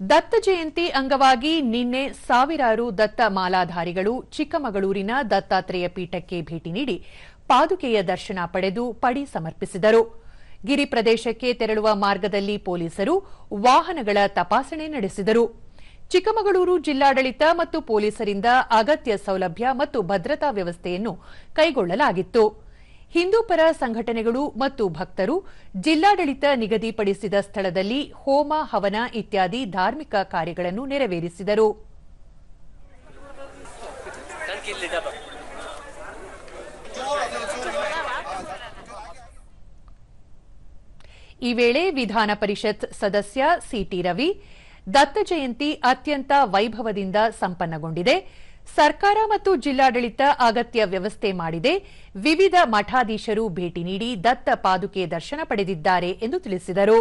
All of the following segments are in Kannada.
ದತ್ತ ಜಯಂತಿ ಅಂಗವಾಗಿ ನಿನ್ನೆ ಸಾವಿರಾರು ದತ್ತ ಮಾಲಾಧಾರಿಗಳು ಚಿಕ್ಕಮಗಳೂರಿನ ದತ್ತಾತ್ರೇಯ ಪೀಠಕ್ಕೆ ಭೇಟಿ ನೀಡಿ ಪಾದುಕೆಯ ದರ್ಶನ ಪಡೆದು ಪಡಿ ಸಮರ್ಪಿಸಿದರು. ಗಿರಿ ಪ್ರದೇಶಕ್ಕೆ ತೆರಳುವ ಮಾರ್ಗದಲ್ಲಿ ಪೊಲೀಸರು ವಾಹನಗಳ ತಪಾಸಣೆ ನಡೆಸಿದರು. ಚಿಕ್ಕಮಗಳೂರು ಜಿಲ್ಲಾಡಳಿತ ಮತ್ತು ಪೊಲೀಸರಿಂದ ಅಗತ್ಯ ಸೌಲಭ್ಯ ಮತ್ತು ಭದ್ರತಾ ವ್ಯವಸ್ಥೆಯನ್ನು ಕೈಗೊಳ್ಳಲಾಗಿತ್ತು. ಹಿಂದೂಪರ ಸಂಘಟನೆಗಳು ಮತ್ತು ಭಕ್ತರು ಜಿಲ್ಲಾಡಳಿತ ನಿಗದಿಪಡಿಸಿದ ಸ್ಥಳದಲ್ಲಿ ಹೋಮ, ಹವನ ಇತ್ಯಾದಿ ಧಾರ್ಮಿಕ ಕಾರ್ಯಗಳನ್ನು ನೆರವೇರಿಸಿದರು. ಈ ವೇಳೆ ವಿಧಾನ ಪರಿಷತ್ ಸದಸ್ಯ ಸಿಟಿ ರವಿ, ದತ್ತ ಜಯಂತಿ ಅತ್ಯಂತ ವೈಭವದಿಂದ ಸಂಪನ್ನಗೊಂಡಿದೆ. ಸರ್ಕಾರ ಮತ್ತು ಜಿಲ್ಲಾಡಳಿತ ಅಗತ್ಯ ವ್ಯವಸ್ಥೆ ಮಾಡಿದೆ. ವಿವಿಧ ಮಠಾಧೀಶರು ಭೇಟಿ ನೀಡಿ ದತ್ತ ಪಾದುಕೆ ದರ್ಶನ ಪಡೆದಿದ್ದಾರೆ ಎಂದು ತಿಳಿಸಿದರು.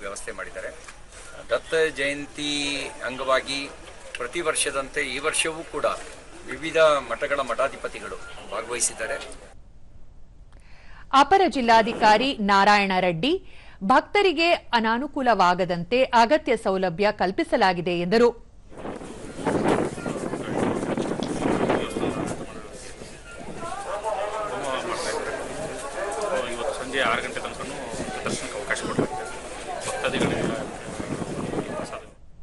ವ್ಯವಸ್ಥೆ ಮಾಡಿದ್ದಾರೆ. ದತ್ತ ಜಯಂತಿ ಅಂಗವಾಗಿ ಪ್ರತಿ ವರ್ಷದಂತೆ ಈ ವರ್ಷವೂ ಕೂಡ ವಿವಿಧ ಮಠಗಳ ಮಠಾಧಿಪತಿಗಳು ಭಾಗವಹಿಸಿದ್ದಾರೆ. ಅಪರ ಜಿಲ್ಲಾಧಿಕಾರಿ ನಾರಾಯಣ ರೆಡ್ಡಿ ಭಕ್ತರಿಗೆ ಅನಾನುಕೂಲವಾಗದಂತೆ ಅಗತ್ಯ ಸೌಲಭ್ಯ ಕಲ್ಪಿಸಲಾಗಿದೆ ಎಂದರು. ಸಂಜೆ ಆರು ಗಂಟೆ ತನಕ ಪ್ರದರ್ಶನಕ್ಕೆ ಅವಕಾಶ ಕೊಡಲಾಗಿದೆ